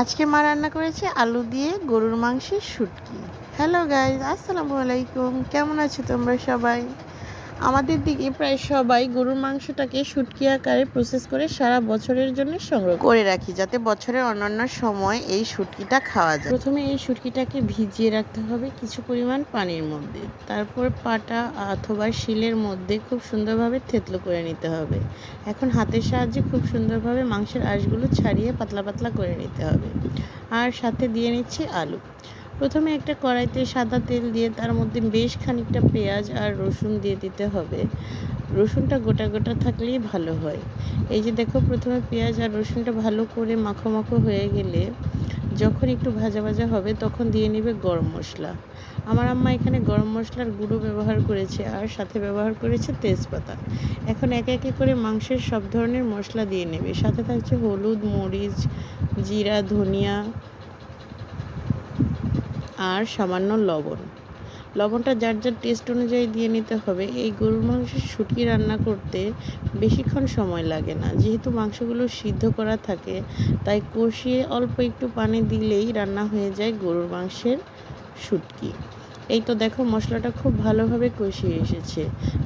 আজকে মা রান্না করেছে আলু দিয়ে গরুর মাংসের শুটকি। হ্যালো গাইজ আসসালামু আলাইকুম। কেমন আছো তোমরা সবাই? আমাদের দিকে প্রায় সবাই গরুর মাংসটাকে শুটকি আকারে প্রসেস করে সারা বছরের জন্য সংগ্রহ করে রাখি যাতে বছরের অন্যান্য সময় এই শুটকিটা খাওয়া যায়। প্রথমে এই শুটকিটাকে ভিজিয়ে রাখতে হবে কিছু পরিমাণ পানির মধ্যে। তারপর পাটা অথবা শিলের মধ্যে খুব সুন্দরভাবে থেতলো করে নিতে হবে। এখন হাতের সাহায্যে খুব সুন্দরভাবে মাংসের আঁশগুলো ছাড়িয়ে পাতলা পাতলা করে নিতে হবে। আর সাথে দিয়ে নিচ্ছি আলু। প্রথমে একটা কড়াইতে সাদা তেল দিয়ে তার মধ্যে বেশ খানিকটা পেঁয়াজ আর রসুন দিয়ে দিতে হবে। রসুনটা গোটা গোটা থাকলেই ভালো হয়। এই যে দেখো, প্রথমে পেঁয়াজ আর রসুনটা ভালো করে মাখো মাখো হয়ে গেলে যখন একটু ভাজা ভাজা হবে তখন দিয়ে নেবে গরম মশলা। আমার আম্মা এখানে গরম মশলার গুঁড়ো ব্যবহার করেছে আর সাথে ব্যবহার করেছে তেজপাতা। এখন একে একে করে মাংসের সব ধরনের মশলা দিয়ে নেবে। সাথে থাকছে হলুদ, মরিচ, জিরা, ধনিয়া আর সামান্য লবণ। লবণটা যার যার টেস্ট অনুযায়ী দিয়ে নিতে হবে। এই গরুর মাংসের শুটকি রান্না করতে বেশিক্ষণ সময় লাগে না। যেহেতু মাংসগুলো সিদ্ধ করা থাকে, তাই কষিয়ে অল্প একটু পানি দিলেই রান্না হয়ে যায় গরুর মাংসের শুটকি। এই তো দেখো মশলাটা খুব ভালোভাবে কষিয়ে এসেছে।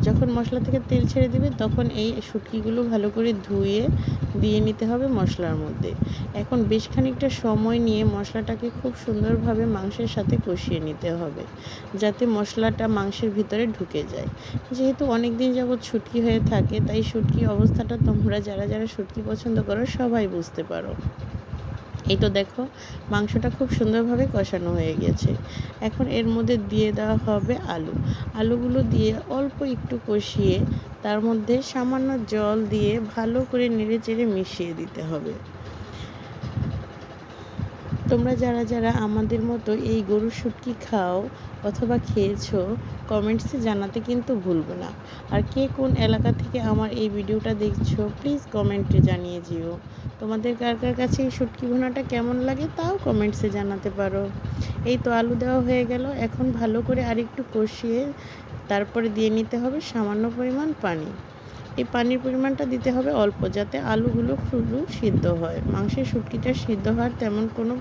যখন মশলা থেকে তেল ছেড়ে দিবে তখন এই শুটকিগুলো ভালো করে ধুয়ে দিয়ে নিতে হবে মশলার মধ্যে। এখন বেশ খানিকটা সময় নিয়ে মশলাটাকে খুব সুন্দরভাবে মাংসের সাথে কষিয়ে নিতে হবে, যাতে মশলাটা মাংসের ভিতরে ঢুকে যায়। যেহেতু অনেক দিন যাবৎ শুটকি হয়ে থাকে, তাই শুটকি অবস্থাটা তোমরা যারা যারা শুটকি পছন্দ করো সবাই বুঝতে পারো। এই তো দেখো, মাংসটা খুব সুন্দরভাবে কষানো হয়ে গেছে। এখন এর মধ্যে দিয়ে দেওয়া হবে আলু। আলুগুলো দিয়ে অল্প একটু কষিয়ে তার মধ্যে সামান্য জল দিয়ে ভালো করে নেড়ে চেড়ে মিশিয়ে দিতে হবে। তোমরা যারা যারা আমাদের মতো এই গরুর শুটকি খাও অথবা খেয়েছো, কমেন্টসে জানাতে কিন্তু ভুলবে না। আর কে কোন এলাকা থেকে আমার এই ভিডিওটা দেখছ প্লিজ কমেন্টে জানিয়ে যেও তোমাদের কার কার কাছে এই শুটকি ভুনাটা কেমন লাগে তাও কমেন্টসে জানাতে পারো। এই তো আলু দেওয়া হয়ে গেল। এখন ভালো করে আরেকটু কষিয়ে তারপরে দিয়ে নিতে হবে সামান্য পরিমাণ পানি। এই পানির পরিমাণটা দিতে হবে অল্প যাতে আলুগুলো শুধু সিদ্ধ হয়। মাংসের শুটকিটা সিদ্ধ হওয়ার তেমন কোনো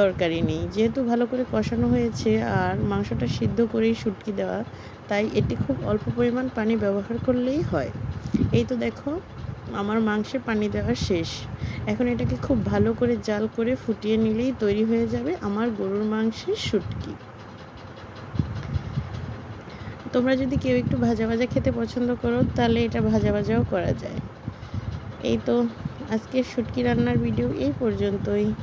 দরকারই নেই। যেহেতু ভালো করে কষানো হয়েছে আর মাংসটা সিদ্ধ করেই শুটকি দেওয়া, তাই এটি খুব অল্প পরিমাণ পানি ব্যবহার করলেই হয়। এই তো দেখো, আমার মাংসে পানি দেওয়া শেষ। এখন এটাকে খুব ভালো করে জাল করে ফুটিয়ে নিলেই তৈরি হয়ে যাবে আমার গরুর মাংসের শুটকি। তোমরা যদি কেউ একটু ভাজা ভাজা খেতে পছন্দ করো, তাহলে এটা ভাজা ভাজাও করা যায়। এই তো আজকের শুটকি রান্নার ভিডিও এই পর্যন্তই।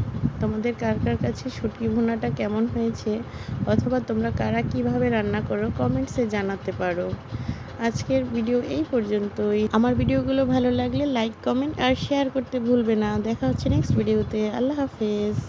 তোমাদের কার কার কাছে শুটকি ভুনাটা কেমন হয়েছে? অথবা তোমরা কারা কীভাবে রান্না করো কমেন্টসে জানাতে পারো। আজকের ভিডিও এই পর্যন্তই। আমার ভিডিওগুলো ভালো লাগলে লাইক কমেন্ট আর শেয়ার করতে ভুলবে না। দেখা হচ্ছে নেক্সট ভিডিওতে আল্লাহ হাফেজ।